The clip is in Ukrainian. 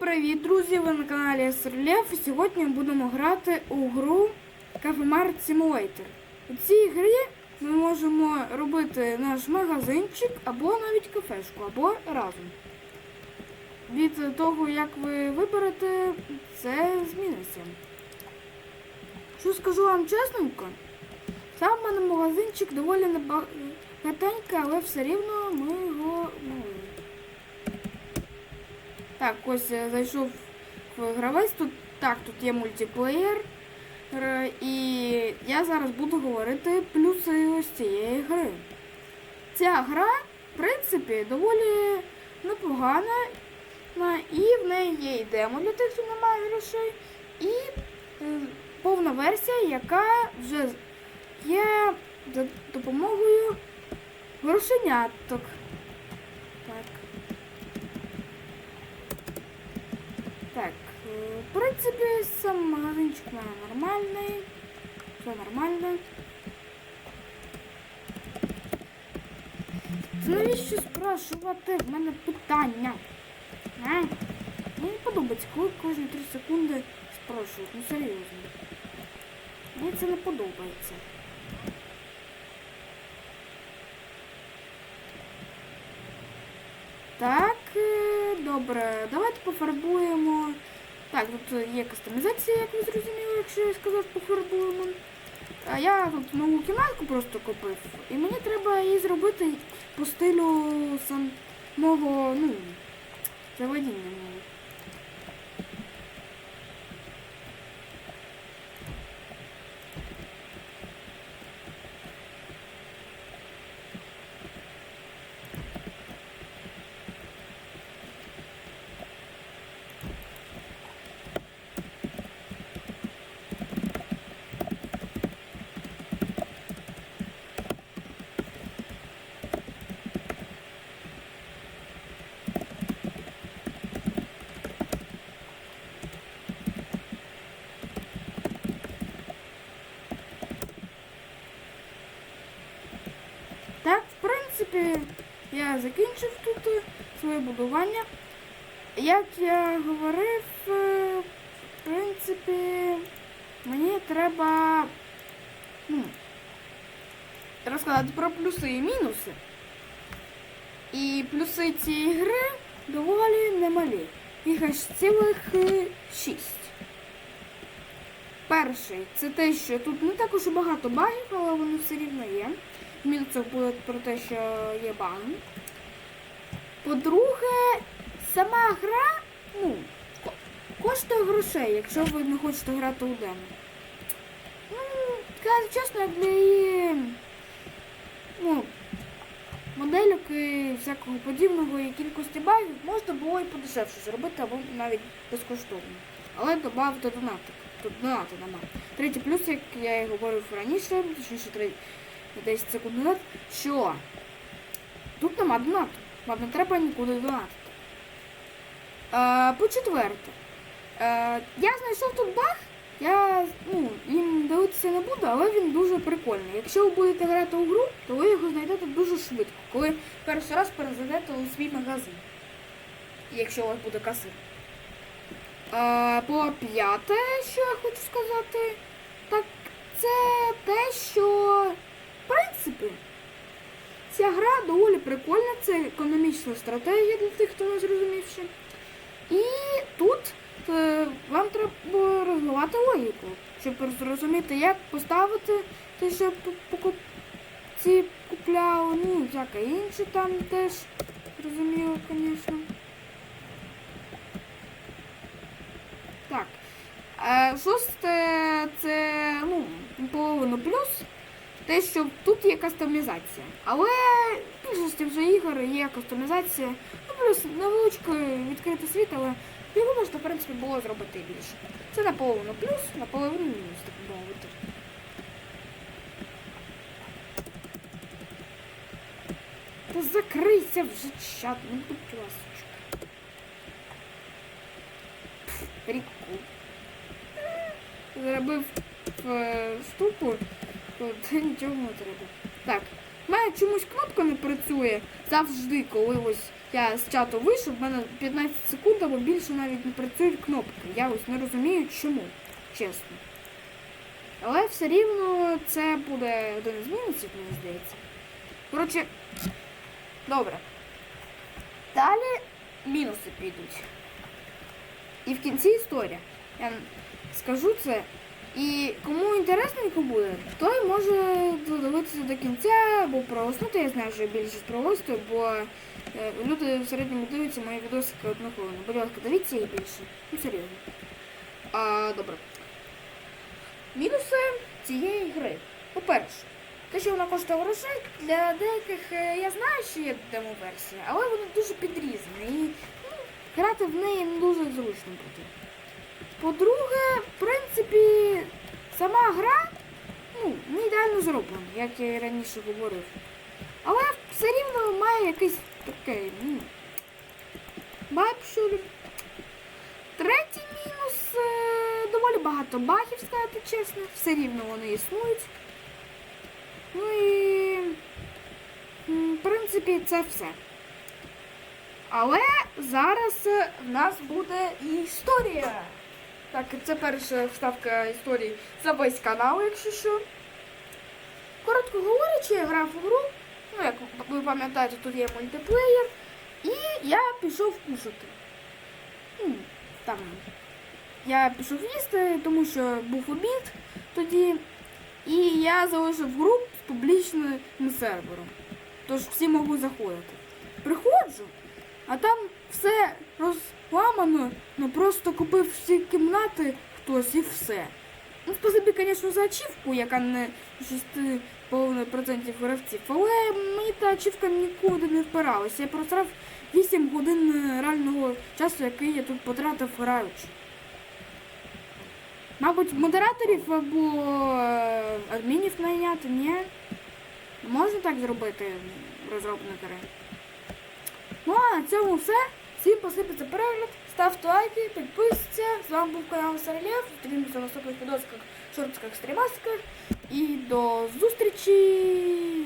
привіт, друзі! Ви на каналі Серлєв. І Сьогодні будемо грати у гру Cafe Simulator. У цій грі ми можемо робити наш магазинчик або навіть кафешку, або разом. Від того, як ви виберете, це зміниться. Що скажу вам чесненько, сам в мене магазинчик доволі небагатенький, але все рівно ми його. Ну, так, ось я зайшов в гравець. Тут так, тут є мультиплеєр. І я зараз буду говорити плюси ось цієї гри. Ця гра, в принципі, доволі непогана. І в неї є і демо для тих, хто не має грошей, і е, повна версія, яка вже є за допомогою грошеняток. Так. Так, е, в принципі, сам магазинчик у мене нормальний. Все нормально. Це навіщо спрашувати в мене питання? А? Мені подобається, коли кожні 3 секунди спрашують. Ну серйозно. Мені це не подобається. Так, е, добре, давайте пофарбуємо. Так, тут є кастомізація, як ви зрозуміли, якщо я сказав, по пофарбуємо. А я тут нову кімнатку просто купив, і мені треба її зробити по стилю самого, ну, заводіння. мого. Так, в принципі, я закінчив тут е, своє будування. Як я говорив, е, в принципі, мені треба ну, розказати про плюси і мінуси. І плюси цієї гри доволі немалі. Їх аж цілих е, шість. Перший це те, що тут не також багато багів, але вони все рівно є. Мінусом буде про те, що є баг. По-друге, сама гра ну, коштує грошей, якщо ви не хочете грати у демо. Ну, кажу чесно, для її ну, модельок і всякого подібного і кількості багів можна було і подешевше зробити, або навіть безкоштовно. Але додати донати. Тут донати нема. Третій плюс, як я і говорив раніше, точніше. 10 секунд назад, що тут нема донату. Вам не треба нікуди донатити. Е, по-четверте, е, я знайшов тут баг. Я ну, їм дивитися не буду, але він дуже прикольний. Якщо ви будете грати у гру, то ви його знайдете дуже швидко, коли перший раз перезайдете у свій магазин. Якщо у вас буде касир. Е, по п'яте, що я хочу сказати, так це те, що принципі, ця гра доволі прикольна, це економічна стратегія для тих, хто не зрозумівши. І тут е, вам треба розвивати логіку, щоб зрозуміти, як поставити те, що покупці купляли, ну, всяке інше там теж зрозуміло, звісно. Так. Е, Шосте це ну, половину плюс. Те, що тут є кастомізація. Але в більшості вже ігор є кастомізація. Ну, плюс невеличкий відкритий світ, але його можна, в принципі, було зробити більше. Це наполовину плюс, наполовину мінус, так би мовити. Та закрийся вже чат, ну будь ласочка. Прикол. Зробив е, штуку, то нічого не треба. Так, в мене чомусь кнопка не працює завжди, коли ось я з чату вийшов, в мене 15 секунд або більше навіть не працюють кнопки. Я ось не розумію, чому, чесно. Але все рівно це буде один із мінусів, мені здається. Коротше, добре. Далі мінуси підуть. І в кінці історія. Я скажу це. І кому буде, той може додивитися до кінця або пролиснути. Я знаю, що більшість пролистую, бо е, люди в середньому дивляться мої відосики одну хвилину. Будь ласка, дивіться її більше. Ну, серйозно. А, добре. Мінуси цієї гри. По-перше, те, що вона коштує грошей, для деяких е, я знаю, що є демо-версія, але вона дуже підрізана і ну, грати в неї не дуже зручно буде. По-друге, в принципі, сама гра ну, не ідеально як я і раніше говорив. Але все рівно має якийсь такий, ну, вайб. Третій мінус е, доволі багато багів, сказати чесно. Все рівно вони існують. Ну і в принципі це все. Але зараз е, в нас буде історія. Так, це перша вставка історії за весь канал, якщо що. Коротко говорячи, я грав у гру. Ну, як ви пам'ятаєте, тут є мультиплеєр. І я пішов кушати. Ну, там. Я пішов їсти, тому що був обід тоді. І я залишив гру з публічним сервером. Тож всі можуть заходити. Приходжу, а там все розламано, ну просто купив всі кімнати хтось і все. Ну, спасибі, звісно, за ачівку, яка не 6,5% гравців, але мені та ачівка нікуди не впиралася. Я просрав 8 годин реального часу, який я тут потратив граючи. Мабуть, модераторів або е, адмінів найняти, ні? Можна так зробити розробники? Ну а на цьому все. Всім посипеться перегляд. Ставте лайки, підписуйтесь. З вами був канал Сарелєв. Зустрінемося в наступних відосках, шортиках, стрімасках. І до зустрічі!